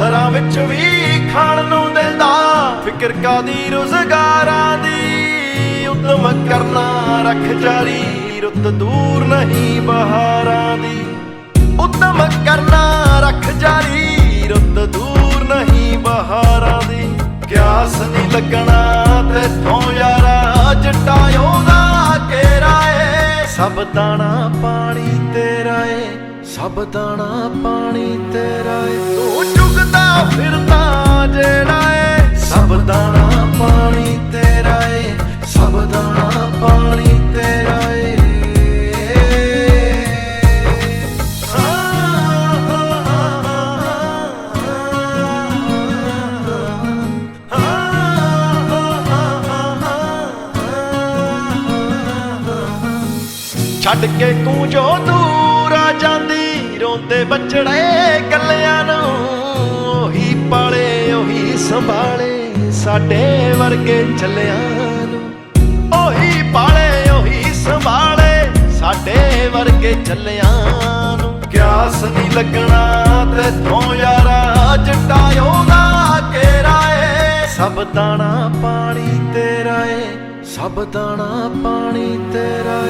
ਘਰਾਂ ਵਿੱਚ ਵੀ ਖਾਣ ਨੂੰ ਦਿੰਦਾ। ਫਿਕਰ ਕਾਦੀ ਰੁਜ਼ਗਾਰਾਂ ਦੀ ਉਦਮ ਕਰਨਾ ਰੱਖ ਜਾਰੀ। ਰੁੱਤ ਦੂਰ ਨਹੀਂ ਬਹਾਰਾਂ ਦੀ। ਉਦਮ ਕਰਨਾ ਰੱਖ ਜਾਰੀ। ਰੁੱਤ ਦੂਰ ਨਹੀਂ ਬਹਾਰਾਂ ਦੀ। ਕਿਆਸ ਨਹੀਂ ਲੱਗਣਾ ਤੇ ਥੋਂ ਯਾਰਾ ਜੱਟਾ ਉਹਦਾ ਕੇਰਾ ਏ। ਸਭ ਦਾਣਾ ਪਾਣੀ ਤੇਰਾ ਏ। ਸਭ ਦਾਣਾ ਪਾਣੀ ਤੇਰਾ ਏ। ਦਾਣਾ ਪਾਣੀ ਤੇਰਾ ਏ, ਸਭ ਦਾਣਾ ਪਾਣੀ ਤੇਰਾ ਏ। ਛੱਡ ਕੇ ਤੂੰ ਜੋ ਦੂਰ ਆ ਜਾਂਦੀ, ਰੋਂਦੇ ਬੱਚੜੇ ਕੱਲਿਆਂ ਨੂੰ, ਉਹੀ ਪਾਲੇ, ਉਹੀ ਸੰਭਾਲੇ। ਸਾਡੇ ਵਰਗੇ ਚੱਲਿਆਂ ਨੂੰ। ਉਹੀ ਪਾਲੇ, ਉਹੀ ਸੰਭਾਲੇ ਸਾਡੇ ਵਰਗੇ ਚੱਲਿਆਂ ਨੂੰ। ਕਿਆਸ ਨਹੀਂ ਲੱਗਣਾ ਤੇ ਤੋਂ ਯਾਰਾ ਜੱਟਾ ਉਹਦਾ ਕੇਰਾ ਏ। ਸਭ ਦਾਣਾ ਪਾਣੀ ਤੇਰਾ ਏ, ਸਭ ਦਾਣਾ ਪਾਣੀ ਤੇਰਾ ਏ।